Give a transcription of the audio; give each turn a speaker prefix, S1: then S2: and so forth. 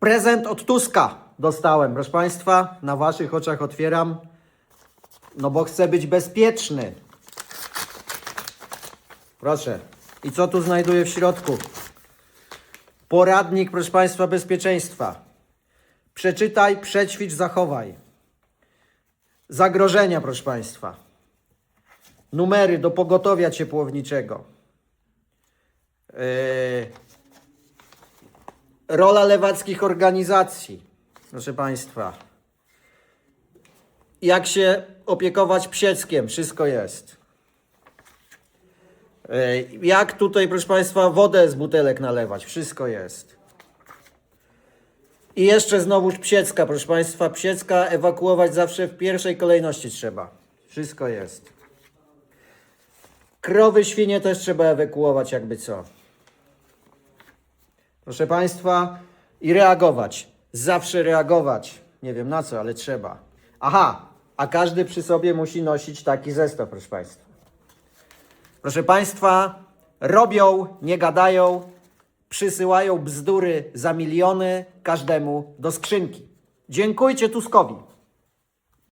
S1: Prezent od Tuska dostałem, proszę Państwa. Na Waszych oczach otwieram. No bo chcę być bezpieczny. Proszę. I co tu znajduję w środku? Poradnik, proszę Państwa, bezpieczeństwa. Przeczytaj, przećwicz, zachowaj. Zagrożenia, proszę Państwa. Numery do pogotowia ciepłowniczego. Yy, rola lewackich organizacji, proszę Państwa. Jak się opiekować psieckiem, wszystko jest. Jak tutaj, proszę Państwa, wodę z butelek nalewać, wszystko jest. I jeszcze znowuż psiecka, proszę Państwa. Psiecka ewakuować zawsze w pierwszej kolejności trzeba. Wszystko jest. Krowy, świnie też trzeba ewakuować, jakby co. Proszę Państwa, i reagować. Zawsze reagować. Nie wiem na co, ale trzeba. Aha, a każdy przy sobie musi nosić taki zestaw, proszę Państwa. Proszę Państwa, robią, nie gadają, przysyłają bzdury za miliony każdemu do skrzynki. Dziękujcie Tuskowi.